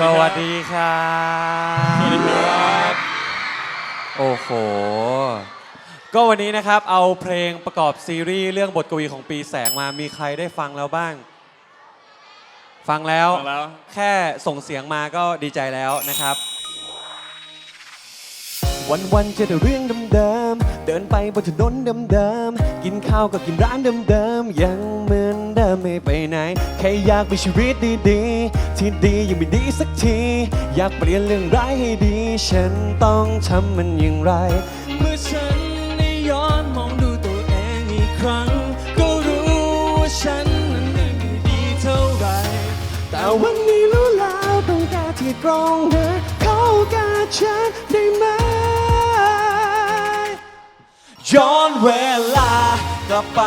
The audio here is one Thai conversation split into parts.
สวัสดีครับโอ้โห ก็วันนี้นะครับเอาเพลงประกอบซีรีส์เรื่องบทกวีของปีแสงมามีใครได้ฟังแล้วบ้าง ฟังแล้วแค่ส่งเสียงมาก็ดีใจแล้วนะครับ วันวันเจอแต่เรื่องเดิมๆ เดินไปบนถนนเดิมๆ กินข้าวก็กินร้านเดิมๆ ยังเหมื ไม่ไปไหน แค่อยากมีชีวิตดีๆ ที่ดียังไม่ดีสักที อยากเปลี่ยนเรื่องร้ายให้ดี ฉันต้องทำมันอย่างไร เมื่อฉันได้ย้อนมองดูตัวเองอีกครั้ง ก็รู้ว่าฉันนั้นไม่ดีเท่าไหรแต่วันนี้รู้แล้วต้องการที่ตรงนะเข้าการฉันได้ไหมย้อนเวลากลับไป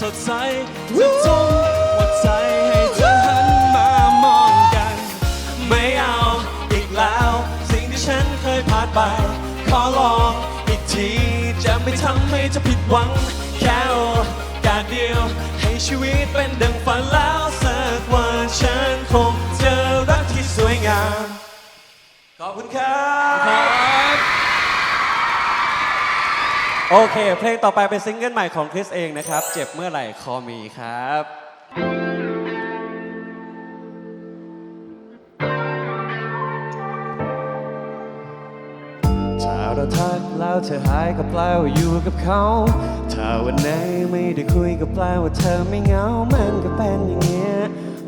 สดใสจะจงหัวใจให้เธอหันมามองกัน ไม่เอาอีกแล้ว สิ่งที่ฉันเคยผ่านไป ขอลองอีกที จะไม่ทำให้เธอผิดหวัง แค่โอกาสเดียว ให้ชีวิตเป็นดังฝันแล้วสักวันฉันคงเจอรักที่สวยงาม ขอบคุณครับ โอเค เพลงต่อไปเป็นซิงเกิลใหม่ของคริสเองนะครับ เจ็บเมื่อไหร่คอมีครับ ถ้าเราทักแล้วเธอหายก็แปลว่าอยู่กับเขา ถ้าวันไหนไม่ได้คุยก็แปลว่าเธอไม่เหงา มันก็เป็นอย่างเงี้ย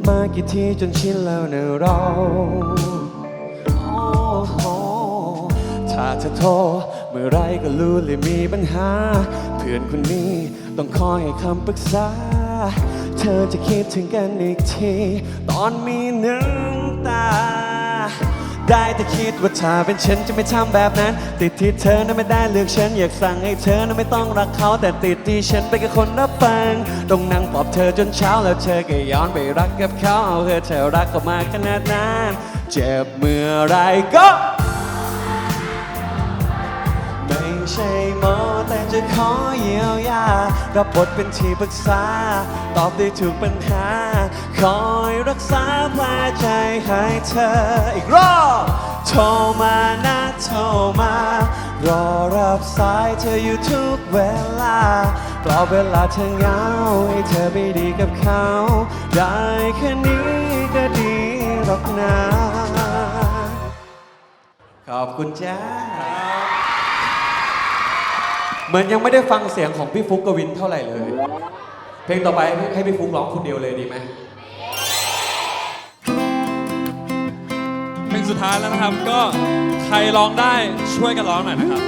มากี่ทีจนชินแล้วเนอะเรา โอ้โห ถ้าเธอโทรเมื่อไรก็รู้เลยมีปัญหา เพื่อนคนนี้ต้องคอยให้คำปรึกษา เธอจะคิดถึงกันอีกที ตอนมีน้ำตา ได้แต่คิดว่าถ้าเป็นฉันจะไม่ทำแบบนั้น ติดที่เธอนั้นไม่ได้เลือกฉัน อยากสั่งให้เธอนั้นไม่ต้องรักเขาแต่ติดที่ฉันเป็นแค่คนรับฟังต้องนั่งปลอบเธอจนเช้าแล้วเธอก็ย้อนไปรักกับเขาเอาเธอเธอรักเขามาขนาดนั้น เจ็บเมื่อไรก็ ใช่หมอแต่จะขอเยียวยารับบทเป็นที่ปรึกษา ตอบได้ถูกปัญหา คอยรักษาแผลใจให้เธออีกรอบโทรมานะโทรมา รอรับสายเธออยู่ทุกเวลาปลอบเวลาเธอเหงาให้เธอไปดีกับเขา ได้แค่นี้ก็ดีหรอกนะขอบคุณจ้า เหมือนยังไม่ได้ฟังเสียงของพี่ฟุกกวินเท่าไหร่เลย เพลงต่อไปให้พี่ฟุกร้องคนเดียวเลยดีไหมเพลงสุดท้ายแล้วนะครับก็ใครร้องได้ช่วยกันร้องหน่อยนะครับ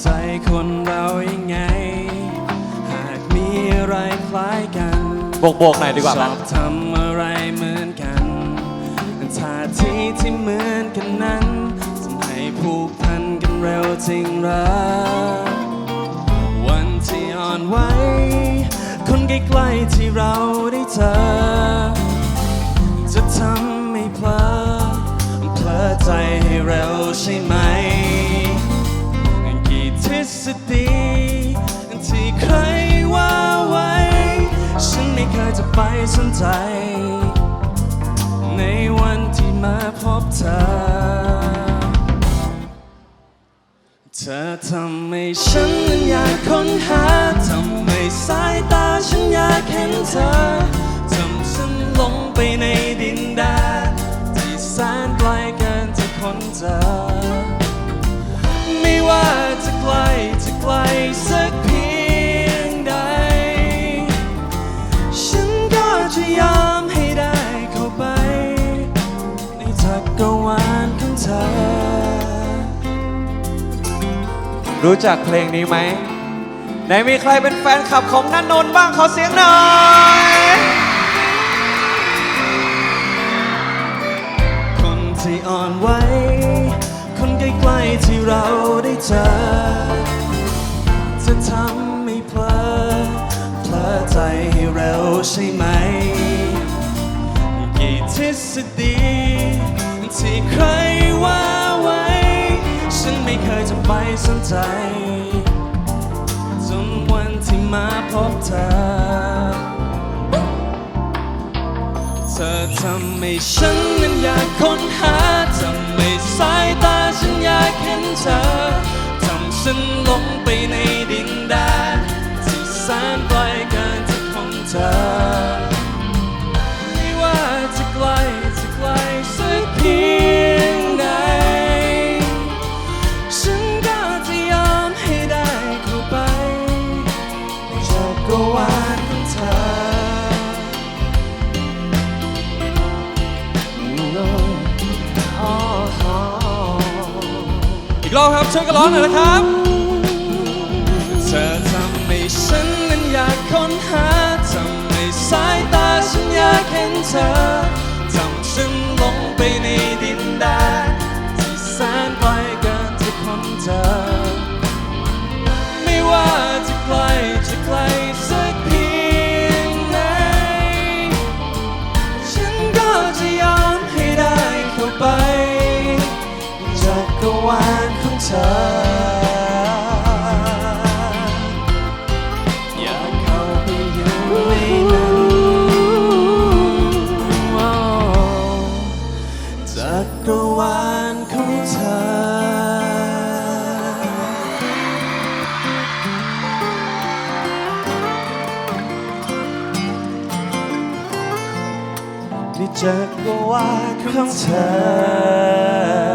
ใจคนเรายังไง หากมีอะไรคล้ายกัน โบกโบกๆหน่อยดีกว่าชไหมอบทำอะไรเหมือนกันท่าทีที่เหมือนกันนั้นทำให้ผูกพันกันเร็วจริงเหรอวันที่อ่อนไหวคนใกล้ๆที่เราได้เจอจะทำให้เพลอเพลอใจให้เร็วใช่ไหมกี่ทฤ ษฎีที่ใครว่าไว้ ฉันไม่เคยจะไปสนใจ ในวันที่มาพบเธอ เธอทำให้ฉันนั้นอยากค้นหา ทำให้สายตาฉันอยากเห็นเธอ ทำฉันลงไปในดินแดน รู้จักเพลงนี้ไหมไหนมีใครเป็นแฟนคลับของนันนนบ้างขอเสียงหน่อยคนที่อ่อนไหวคนใกล้ๆที่เราได้เจอจะทำให้เพลอเพลอใจให้เร็วใช่ไหมกี่ทฤษฎี ไปสนใจจนวันที่มาพบเธอ เธอทำให้ฉันนั้นอยากค้นหาทำให้สายตาฉันอยากเห็นเธอ ทำฉันลงไปในดิน เธออีกรอบครับช่วยกันร้องหน่อยนะครับ เธอทำให้ฉันนั้นอยากค้นหาทำให้สายตาฉันอยากเห็นเธอทำฉันลงไป จักรวาลของเธอ